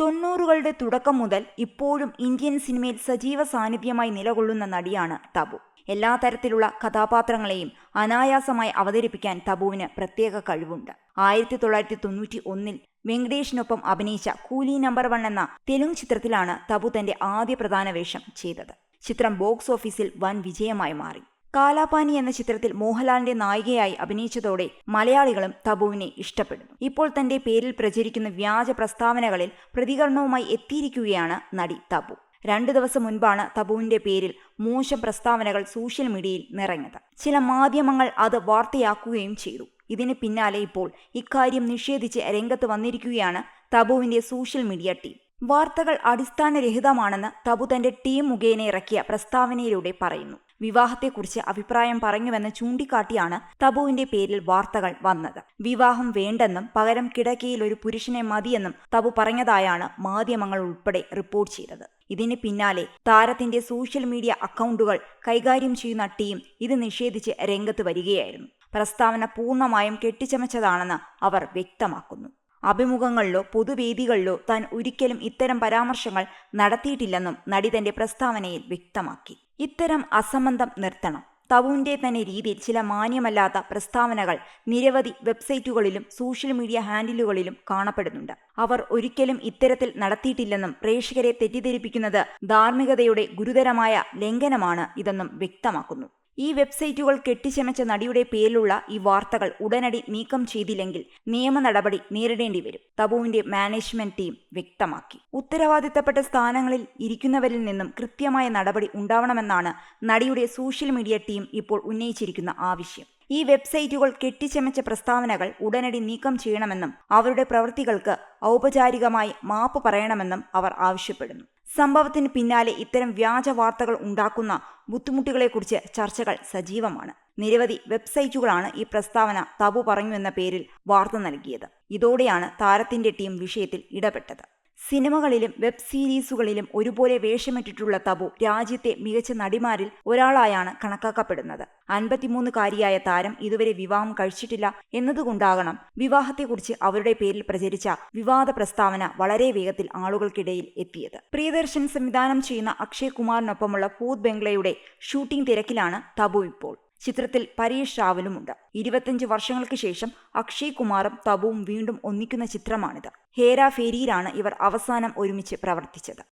തൊണ്ണൂറുകളുടെ തുടക്കം മുതൽ ഇപ്പോഴും ഇന്ത്യൻ സിനിമയിൽ സജീവ സാന്നിധ്യമായി നിലകൊള്ളുന്ന നടിയാണ് തബു. എല്ലാ തരത്തിലുള്ള കഥാപാത്രങ്ങളെയും അനായാസമായി അവതരിപ്പിക്കാൻ തബുവിന് പ്രത്യേക കഴിവുണ്ട്. ആയിരത്തി തൊള്ളായിരത്തി തൊണ്ണൂറ്റി ഒന്നിൽ വെങ്കടേഷിനൊപ്പം അഭിനയിച്ച കൂലി നമ്പർ വൺ എന്ന തെലുങ്ക് ചിത്രത്തിലാണ് തബു തന്റെ ആദ്യ പ്രധാന വേഷം ചെയ്തത്. ചിത്രം ബോക്സ് ഓഫീസിൽ വൻ വിജയമായി മാറി. കാലാപാനി എന്ന ചിത്രത്തിൽ മോഹൻലാലിന്റെ നായികയായി അഭിനയിച്ചതോടെ മലയാളികളും തബുവിനെ ഇഷ്ടപ്പെടുന്നു. ഇപ്പോൾ തന്റെ പേരിൽ പ്രചരിക്കുന്ന വ്യാജ പ്രസ്താവനകളിൽ പ്രതികരണവുമായി എത്തിയിരിക്കുകയാണ് നടി തബു. രണ്ടു ദിവസം മുൻപാണ് തബുവിന്റെ പേരിൽ മോശം പ്രസ്താവനകൾ സോഷ്യൽ മീഡിയയിൽ നിറഞ്ഞത്. ചില മാധ്യമങ്ങൾ അത് വാർത്തയാക്കുകയും ചെയ്തു. ഇതിന് പിന്നാലെ ഇപ്പോൾ ഇക്കാര്യം നിഷേധിച്ച് രംഗത്ത് വന്നിരിക്കുകയാണ് തബുവിന്റെ സോഷ്യൽ മീഡിയ ടീം. വാർത്തകൾ അടിസ്ഥാനരഹിതമാണെന്ന് തബു തന്റെ ടീം മുഖേന ഇറക്കിയ പ്രസ്താവനയിലൂടെ പറയുന്നു. വിവാഹത്തെക്കുറിച്ച് അഭിപ്രായം പറഞ്ഞുവെന്ന് ചൂണ്ടിക്കാട്ടിയാണ് തബുവിന്റെ പേരിൽ വാർത്തകൾ വന്നത്. വിവാഹം വേണ്ടെന്നും പകരം കിടക്കയിൽ ഒരു പുരുഷനെ മതിയെന്നും തബു പറഞ്ഞതായാണ് മാധ്യമങ്ങൾ ഉൾപ്പെടെ റിപ്പോർട്ട് ചെയ്തത്. ഇതിന് പിന്നാലെ താരത്തിന്റെ സോഷ്യൽ മീഡിയ അക്കൗണ്ടുകൾ കൈകാര്യം ചെയ്യുന്ന ടീം ഇത് നിഷേധിച്ച് രംഗത്ത് വരികയായിരുന്നു. പ്രസ്താവന പൂർണമായും കെട്ടിച്ചമച്ചതാണെന്ന് അവർ വ്യക്തമാക്കുന്നു. അഭിമുഖങ്ങളിലോ പൊതുവേദികളിലോ താൻ ഒരിക്കലും ഇത്തരം പരാമർശങ്ങൾ നടത്തിയിട്ടില്ലെന്നും നടി തന്റെ പ്രസ്താവനയിൽ വ്യക്തമാക്കി. ഇത്തരം അസംബന്ധം നിർത്തണം. തവുവിന്റെ തന്നെ രീതിയിൽ ചില മാന്യമല്ലാത്ത പ്രസ്താവനകൾ നിരവധി വെബ്സൈറ്റുകളിലും സോഷ്യൽ മീഡിയ ഹാൻഡിലുകളിലും കാണപ്പെടുന്നുണ്ട്. അവർ ഒരിക്കലും ഇത്തരത്തിൽ നടത്തിയിട്ടില്ലെന്നും പ്രേക്ഷകരെ തെറ്റിദ്ധരിപ്പിക്കുന്നത് ധാർമ്മികതയുടെ ഗുരുതരമായ ലംഘനമാണ് ഇതെന്നും വ്യക്തമാക്കുന്നു. ഈ വെബ്സൈറ്റുകൾ കെട്ടിച്ചമച്ച നടിയുടെ പേരിലുള്ള ഈ വാർത്തകൾ ഉടനടി നീക്കം ചെയ്തില്ലെങ്കിൽ നിയമ നടപടി നേരിടേണ്ടി വരും. തബുവിന്റെ മാനേജ്മെന്റ് ടീം വ്യക്തമാക്കി. ഉത്തരവാദിത്തപ്പെട്ട സ്ഥാനങ്ങളിൽ ഇരിക്കുന്നവരിൽ നിന്നും കൃത്യമായ നടപടി ഉണ്ടാവണമെന്നാണ് നടിയുടെ സോഷ്യൽ മീഡിയ ടീം ഇപ്പോൾ ഉന്നയിച്ചിരിക്കുന്ന ആവശ്യം. ഈ വെബ്സൈറ്റുകൾ കെട്ടിച്ചമച്ച പ്രസ്താവനകൾ ഉടനടി നീക്കം ചെയ്യണമെന്നും അവരുടെ പ്രവൃത്തികൾക്ക് ഔപചാരികമായി മാപ്പ് പറയണമെന്നും അവർ ആവശ്യപ്പെടുന്നു. സംഭവത്തിന് പിന്നാലെ ഇത്തരം വ്യാജ വാർത്തകൾ ഉണ്ടാക്കുന്ന ബുദ്ധിമുട്ടുകളെക്കുറിച്ച് ചർച്ചകൾ സജീവമാണ്. നിരവധി വെബ്സൈറ്റുകളാണ് ഈ പ്രസ്താവന തബു പറഞ്ഞു എന്ന പേരിൽ വാർത്ത നൽകിയത്. ഇതോടെയാണ് താരത്തിന്റെ ടീം വിഷയത്തിൽ ഇടപെട്ടത്. സിനിമകളിലും വെബ് സീരീസുകളിലും ഒരുപോലെ വേഷമിട്ടിട്ടുള്ള തബു രാജ്യത്തെ മികച്ച നടിമാരിൽ ഒരാളായാണ് കണക്കാക്കപ്പെടുന്നത്. അൻപത്തിമൂന്നുകാരിയായ താരം ഇതുവരെ വിവാഹം കഴിച്ചിട്ടില്ല എന്നതുകൊണ്ടാകണം വിവാഹത്തെക്കുറിച്ച് അവരുടെ പേരിൽ പ്രചരിച്ച വിവാദ പ്രസ്താവന വളരെ വേഗത്തിൽ ആളുകൾക്കിടയിൽ എത്തിയത്. പ്രിയദർശൻ സംവിധാനം ചെയ്യുന്ന അക്ഷയ് കുമാറിനൊപ്പമുള്ള ഭൂത് ബംഗ്ലയുടെ ഷൂട്ടിംഗ് തിരക്കിലാണ് തബു ഇപ്പോൾ. ചിത്രത്തിൽ പരീഷ് റാവലുമുണ്ട്. ഇരുപത്തിയഞ്ച് വർഷങ്ങൾക്ക് ശേഷം അക്ഷയ് കുമാറും തബുവും വീണ്ടും ഒന്നിക്കുന്ന ചിത്രമാണിത്. ഹേരാ ഫേരിയിലാണ് ഇവർ അവസാനം ഒരുമിച്ച് പ്രവർത്തിച്ചത്.